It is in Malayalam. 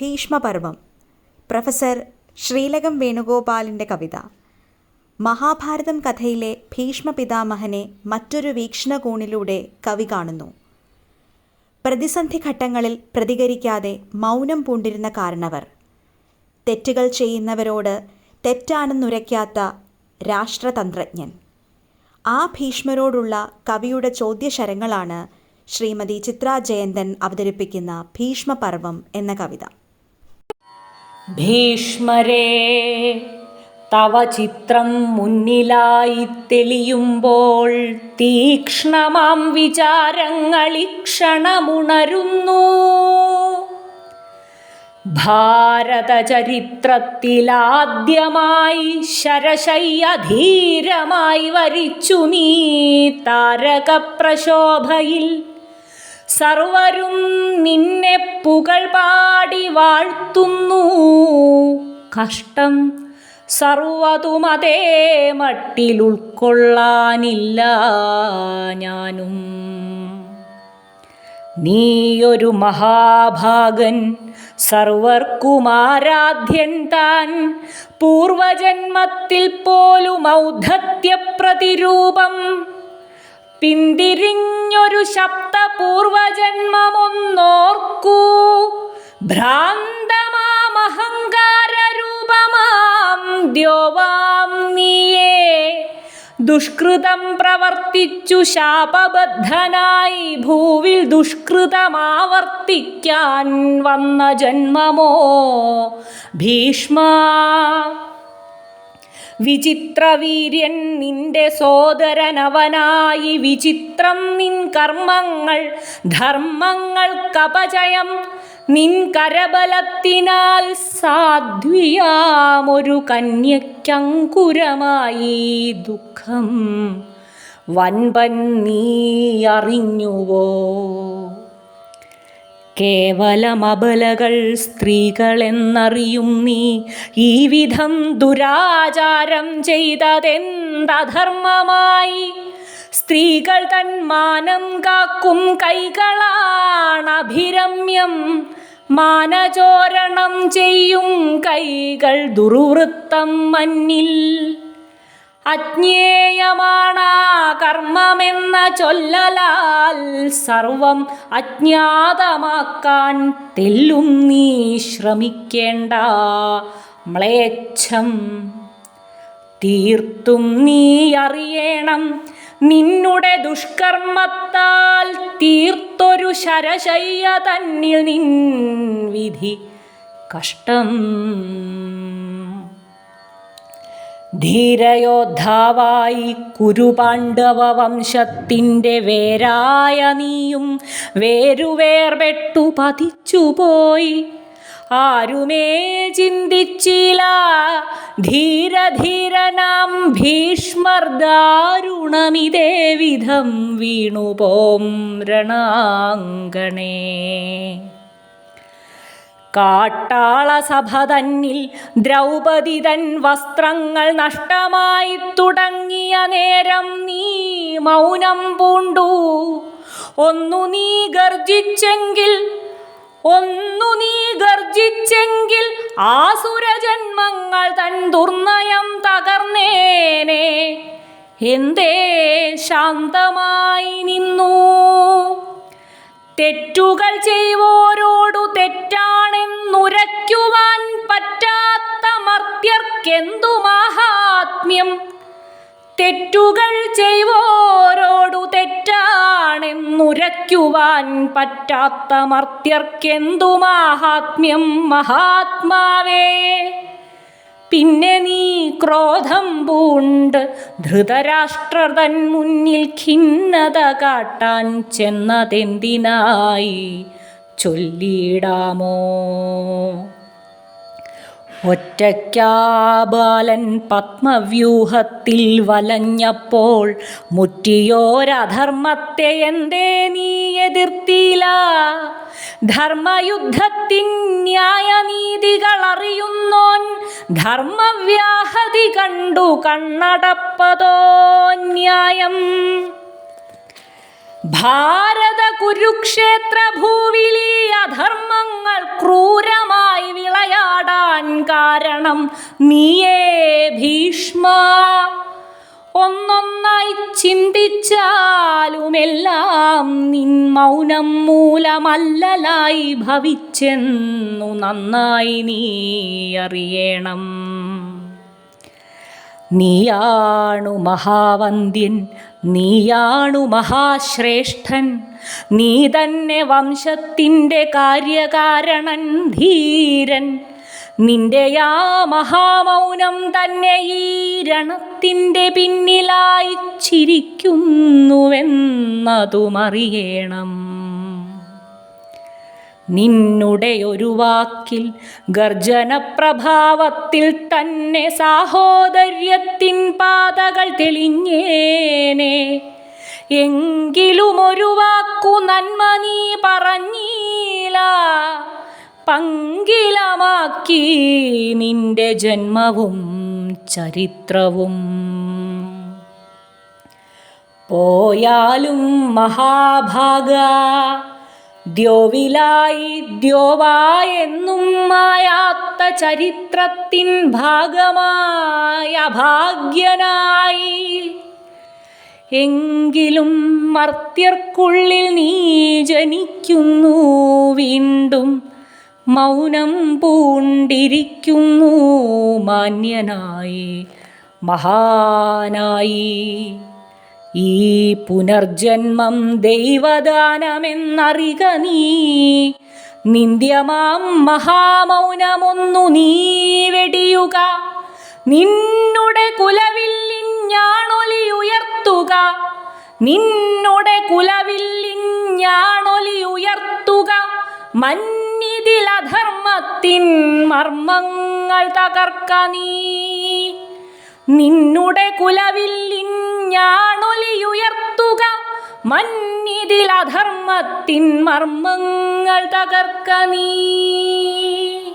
ഭീഷ്മപർവം. പ്രൊഫസർ ശ്രീലകം വേണുഗോപാലിന്റെ കവിത. മഹാഭാരതം കഥയിലെ ഭീഷ്മ പിതാമഹനെ മറ്റൊരു വീക്ഷണകോണിലൂടെ കവി കാണുന്നു. പ്രതിസന്ധി ഘട്ടങ്ങളിൽ പ്രതികരിക്കാതെ മൗനം പൂണ്ടിരുന്ന കാരണവർ. തെറ്റുകൾ ചെയ്യുന്നവരോട് തെറ്റാണെന്നുരയ്ക്കാത്ത രാഷ്ട്രതന്ത്രജ്ഞൻ. ആ ഭീഷ്മരോടുള്ള കവിയുടെ ചോദ്യശരങ്ങളാണ് ശ്രീമതി ചിത്രാ ജയന്തൻ അവതരിപ്പിക്കുന്ന ഭീഷ്മപർവം എന്ന കവിത. ഭീഷ്മരേ തവ ചിത്രം മുന്നിലായി തെളിയുമ്പോൾ തീക്ഷ്ണമാം വിചാരങ്ങളിക്ഷണമുണരുന്നു ഭാരതചരിത്രത്തിലാദ്യമായി ശരശയ്യധീരമായി വരിച്ചു നീ താരകപ്രശോഭയിൽ സർവരും നിന്നെ പുകൾ പാടി വാഴ്ത്തുന്നു. കഷ്ടം സർവതുമതേ മട്ടിൽ ഉൾക്കൊള്ളാനില്ല ഞാനും. നീയൊരു മഹാഭാഗൻ സർവർക്കുമാരാധ്യൻ താൻ. പൂർവജന്മത്തിൽ പോലും ഔദ്ധത്യ പ്രതിരൂപം പിന്തിരിഞ്ഞൊരു ശബ്ദപൂർവജന്മമൊന്നോർക്കൂ ഭ്രാന്തമാമഹങ്കാരൂപമാം ദ്യോവാം നീയേ. ദുഷ്കൃതം പ്രവർത്തിച്ചു ശാപബദ്ധനായി ഭൂവിൽ ദുഷ്കൃതമാവർത്തിക്കാൻ വന്ന ജന്മമോ? ഭീഷ്മ വിചിത്രവീര്യൻ നിന്റെ സോദരനവനായി വിചിത്രം നിൻ കർമ്മങ്ങൾ ധർമ്മങ്ങൾ ധർമ്മങ്ങൾക്കപജയം. നിൻ കരബലത്തിനാൽ സാധ്വിയാമൊരു കന്യക്കങ്കുരമായി ദുഃഖം വൻപൻ നീ അറിഞ്ഞുവോ? കേവലമബലകൾ സ്ത്രീകളെന്നറിയും നീ. ഈ വിധം ദുരാചാരം ചെയ്തതെന്തധർമ്മമായി? സ്ത്രീകൾ തൻ മാനം കാക്കും കൈകളാണഭിരമ്യം മാനചോരണം ചെയ്യും കൈകൾ ദുർവൃത്തം മന്നിൽ അജ്ഞേയമാണാ കർമ്മമെന്ന ചൊല്ലലാൽ സർവം അജ്ഞാതമാക്കാൻ തെല്ലും നീ ശ്രമിക്കേണ്ട. മ്ലേച്ഛം തീർത്തും നീ അറിയണം. നിന്നുടെ ദുഷ്കർമ്മത്താൽ തീർത്തൊരു ശരശയ്യ തന്നിൽ നിൻ വിധി കഷ്ടം. ധീരയോദ്ധാവായി കുരുപാണ്ഡവ വംശത്തിന്റെ വേരായ നീയും വേരുവേർപെട്ടു പതിച്ചുപോയി. ആരുമേ ചിന്തിച്ചില്ല ധീരധീരനാം ഭീഷ്മർ ദാരുണമിതേ വിധം വീണുപോം രണാങ്കണേ. കാട്ടാളസഭ തന്നിൽ ദ്രൗപദി തൻ വസ്ത്രങ്ങൾ നഷ്ടമായി തുടങ്ങിയ നേരം നീ മൗനം പൂണ്ടു. ഒന്നു നീ ഗർജിച്ചെങ്കിൽ ഒന്നു നീ ഗർജിച്ചെങ്കിൽ ആസുരജന്മങ്ങൾ തൻ ദുർനയം തകർന്നേനെ. എന്തേ ശാന്തമായി നിന്നു? തെറ്റുകൾ ചെയ്വോരോടു തെറ്റാണെന്നുരയ്ക്കുവാൻ പറ്റാത്ത മർത്യർക്കെന്തു മാഹാത്മ്യം? തെറ്റുകൾ ചെയ്വോരോടു തെറ്റാണെന്നുരയ്ക്കുവാൻ പറ്റാത്ത മർത്യർക്കെന്തു മാഹാത്മ്യം? മഹാത്മാവേ പിന്നെ നീ ക്രോധം പൂണ്ട് ധൃതരാഷ്ട്രതൻ മുന്നിൽ ഖിന്നത കാട്ടാൻ ചെന്നതെന്തിനായി? ചൊല്ലിടാമോ ഒറ്റയ്ക്കാബാലൻ പത്മവ്യൂഹത്തിൽ വലഞ്ഞപ്പോൾ മുറ്റിയോരധർമ്മത്തെ എന്തേ നീ എതിർത്തില്ല ധർമ്മയുദ്ധത്തിൻ ന്യായനീതികൾ അറിയുന്നോൻ ധർമ്മവ്യാഹതി കണ്ടു കണ്ണടപ്പതോ ന്യായം? ഭാരത കുരുക്ഷേത്ര ഭൂവിലി അധർമ്മങ്ങൾ ക്രൂരമായി വിളയാടാൻ കാരണം നീയേ ഭീഷ്മ. ഒന്നൊന്നായി ചിന്തിച്ചാലുമെല്ലാം നിൻ മൗനം മൂലമല്ലലായി ഭവിച്ചെന്നു നന്നായി നീ അറിയണം. നീയാണു മഹാവന്ദ്യൻ നീയാണു മഹാശ്രേഷ്ഠൻ. നീ തന്നെ വംശത്തിന്റെ കാര്യകാരണൻ ധീരൻ. നിന്റെ ആ മഹാമൗനം തന്നെ ഈ രണത്തിന്റെ പിന്നിലായി നിന്നുടെ ഒരു വാക്കിൽ ഗർജനപ്രഭാവത്തിൽ തന്നെ സാഹോദര്യത്തിൻ പാതകൾ തെളിഞ്ഞേനെ. എങ്കിലും ഒരു വാക്കു നന്മ നീ പറഞ്ഞീല. പങ്കിലമാക്കി നിന്റെ ജന്മവും ചരിത്രവും. പോയാലും മഹാഭാഗ ദ്യോവിലായി ദ്യോവായെന്നും മായാത്ത ചരിത്രത്തിൻ ഭാഗമായ ഭാഗ്യനായി. എങ്കിലും മർത്യർക്കുള്ളിൽ നീ ജനിക്കുന്നു വീണ്ടും മൗനം പൂണ്ടിരിക്കുന്നു മാന്യനായി മഹാനായി. ഈ പുനർജന്മം ദൈവദാനമെന്നറിക നീ. നിന്ദ്യമാം മഹാമൗനമൊന്നു നീ വെടിയുക. നിന്നുടെ കുലവില്ലിഞ്ഞാണൊലി ഉയർത്തുക നിന്നുടെ കുലവില്ലിഞ്ഞാണൊലി ഉയർത്തുക മന്നിതിലധർമ്മത്തിൻ മർമ്മങ്ങൾ തകർക്ക നീ. നിന്നുടെ കുലവില്ലിഞ്ഞാണൊലിയുയർത്തുക മന്നിതിലധർമ്മത്തിൻ മർമ്മങ്ങൾ തകർക്ക നീ.